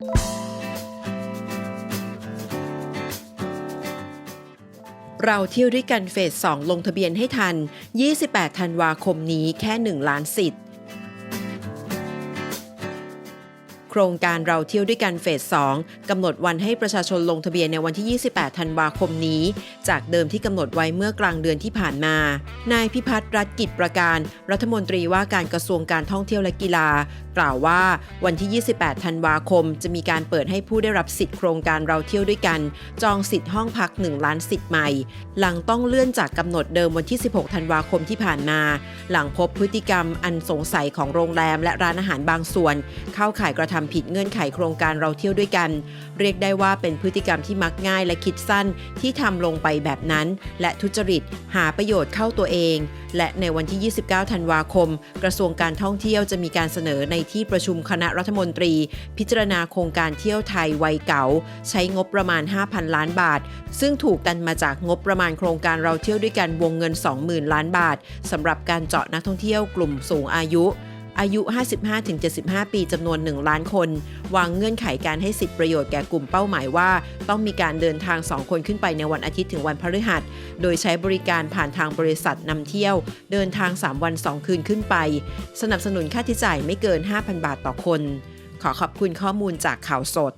เราเที่ยวด้วยกันเฟส 2 ลงทะเบียนให้ทัน 28 ธันวาคมนี้แค่ 1 ล้านสิทธิ์ โครงการเราเที่ยวด้วยกันเฟส 2 กำหนดวันให้ประชาชนลงทะเบียนในวันที่ 28 ธันวาคมนี้ จากเดิมที่กำหนดไว้เมื่อกลางเดือนที่ผ่านมา นายพิพัฒน์รัฐกิจประการ รัฐมนตรีว่าการกระทรวงการท่องเที่ยวและกีฬา กล่าวว่าวันที่ 28 ธันวาคม จะมีการเปิดให้ผู้ได้รับสิทธิ์โครงการเราเที่ยวด้วยกัน จองสิทธิ์ห้องพัก 1 ล้านสิทธิ์ใหม่ หลังต้องเลื่อนจากกำหนดเดิมวันที่ 16 ธันวาคมที่ผ่านมา หลังพบพฤติกรรมอันสงสัยของโรงแรมและร้านอาหารบางส่วน เข้าข่ายกระทำผิดเงื่อนไขโครงการเราเที่ยวด้วยกัน เรียกได้ว่าเป็นพฤติกรรมที่มักง่ายและคิดสั้นที่ทำลงไปแบบนั้น และทุจริตหาประโยชน์เข้าตัวเอง และในวันที่ 29 ธันวาคม กระทรวงการท่องเที่ยวจะมีการเสนอในที่ประชุมคณะรัฐมนตรี พิจารณาโครงการเที่ยวไทยวัยเก่า ใช้งบประมาณ 5,000 ล้านบาท ซึ่งถูกกันมาจากงบประมาณโครงการเราเที่ยวด้วยกันวงเงิน 20,000 ล้านบาทสำหรับการเจาะนักท่องเที่ยวกลุ่มสูงอายุ อายุ 55-75 ปีจำนวน 1 ล้านคน วางเงื่อนไขการให้สิทธิประโยชน์แก่กลุ่มเป้าหมายว่า ต้องมีการเดินทาง 2 คนขึ้นไปในวันอาทิตย์ถึงวันพฤหัส โดยใช้บริการผ่านทางบริษัทนำเที่ยว เดินทาง 3 วัน 2 คืนขึ้นไป สนับสนุนค่าใช้จ่ายไม่เกิน 5,000 บาทต่อคน ขอขอบคุณข้อมูลจากข่าวสด